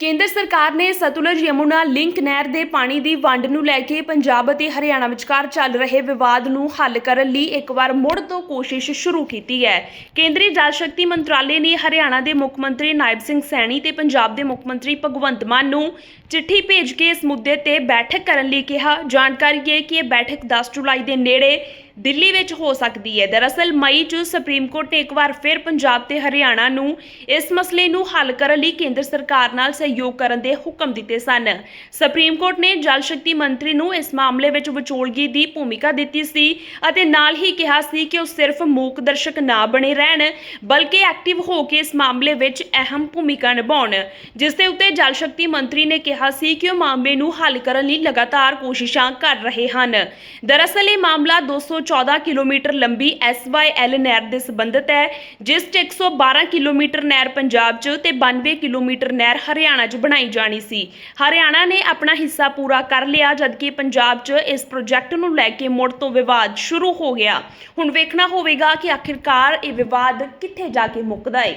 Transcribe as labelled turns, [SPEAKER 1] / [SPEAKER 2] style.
[SPEAKER 1] ਕੇਂਦਰ ਸਰਕਾਰ ਨੇ ਸਤਲੁਜ ਯਮੁਨਾ ਲਿੰਕ ਨਹਿਰ ਦੇ ਪਾਣੀ ਦੀ ਵੰਡ ਨੂੰ ਲੈ ਕੇ ਪੰਜਾਬ ਅਤੇ ਹਰਿਆਣਾ ਵਿਚਕਾਰ ਚੱਲ ਰਹੇ ਵਿਵਾਦ ਨੂੰ ਹੱਲ ਕਰਨ ਲਈ ਇੱਕ ਵਾਰ ਮੁੜ ਤੋਂ ਕੋਸ਼ਿਸ਼ ਸ਼ੁਰੂ ਕੀਤੀ ਹੈ। ਕੇਂਦਰੀ ਜਲ ਸ਼ਕਤੀ ਮੰਤਰਾਲੇ ਨੇ ਹਰਿਆਣਾ ਦੇ ਮੁੱਖ ਮੰਤਰੀ ਨਾਇਬ ਸਿੰਘ ਸੈਣੀ ਤੇ ਪੰਜਾਬ ਦੇ ਮੁੱਖ ਮੰਤਰੀ ਭਗਵੰਤ ਮਾਨ ਨੂੰ ਚਿੱਠੀ ਭੇਜ ਕੇ ਇਸ ਮੁੱਦੇ ਤੇ ਬੈਠਕ ਕਰਨ ਲਈ ਕਿਹਾ। ਜਾਣਕਾਰੀ ਹੈ ਕਿ ਇਹ ਬੈਠਕ 10 ਜੁਲਾਈ ਦੇ ਨੇੜੇ ਦਿੱਲੀ ਵਿੱਚ ਹੋ ਸਕਦੀ ਹੈ। ਦਰਅਸਲ, ਮਈ 'ਚ ਸੁਪਰੀਮ ਕੋਰਟ ਨੇ ਇੱਕ ਵਾਰ ਫਿਰ ਪੰਜਾਬ ਤੇ ਹਰਿਆਣਾ ਨੂੰ ਇਸ ਮਸਲੇ ਨੂੰ ਹੱਲ ਕਰਨ ਲਈ ਕੇਂਦਰ ਸਰਕਾਰ ਨਾਲ ਸਹਿਯੋਗ ਕਰਨ ਦੇ ਹੁਕਮ ਦਿੱਤੇ ਸਨ। ਸੁਪਰੀਮ ਕੋਰਟ ਨੇ ਜਲ ਸ਼ਕਤੀ ਮੰਤਰੀ ਨੂੰ ਇਸ ਮਾਮਲੇ ਵਿੱਚ ਵਿਚੋਲਗੀ ਦੀ ਭੂਮਿਕਾ ਦਿੱਤੀ ਸੀ ਅਤੇ ਨਾਲ ਹੀ ਕਿਹਾ ਸੀ ਕਿ ਉਹ ਸਿਰਫ ਮੂਕ ਦਰਸ਼ਕ ਨਾ ਬਣੇ ਰਹਿਣ, ਬਲਕਿ ਐਕਟਿਵ ਹੋ ਕੇ ਇਸ ਮਾਮਲੇ ਵਿੱਚ ਅਹਿਮ ਭੂਮਿਕਾ ਨਿਭਾਉਣ। ਜਿਸ ਦੇ ਉੱਤੇ ਜਲ ਸ਼ਕਤੀ ਮੰਤਰੀ ਨੇ ਕਿਹਾ ਸੀ ਕਿ ਉਹ ਮਾਮਲੇ ਨੂੰ ਹੱਲ ਕਰਨ ਲਈ ਲਗਾਤਾਰ ਕੋਸ਼ਿਸ਼ਾਂ ਕਰ ਰਹੇ ਹਨ। ਦਰਅਸਲ, ਇਹ ਮਾਮਲਾ 214 ਕਿਲੋਮੀਟਰ ਲੰਬੀ SYL ਨਹਿਰ ਦੇ ਸੰਬੰਧਿਤ ਹੈ, ਜਿਸ 'ਚ 112 ਕਿਲੋਮੀਟਰ ਨਹਿਰ ਪੰਜਾਬ 'ਚ ਤੇ 92 ਕਿਲੋਮੀਟਰ ਨਹਿਰ ਹਰਿਆਣਾ 'ਚ ਬਣਾਈ ਜਾਣੀ ਸੀ। ਹਰਿਆਣਾ ਨੇ ਆਪਣਾ ਹਿੱਸਾ ਪੂਰਾ ਕਰ ਲਿਆ, ਜਦਕਿ ਪੰਜਾਬ 'ਚ ਇਸ ਪ੍ਰੋਜੈਕਟ ਨੂੰ ਲੈ ਕੇ ਮੁੜ ਤੋਂ ਵਿਵਾਦ ਸ਼ੁਰੂ ਹੋ ਗਿਆ। ਹੁਣ ਵੇਖਣਾ ਹੋਵੇਗਾ ਕਿ ਆਖਿਰਕਾਰ ਇਹ ਵਿਵਾਦ ਕਿੱਥੇ ਜਾ ਕੇ ਮੁੱਕਦਾ ਹੈ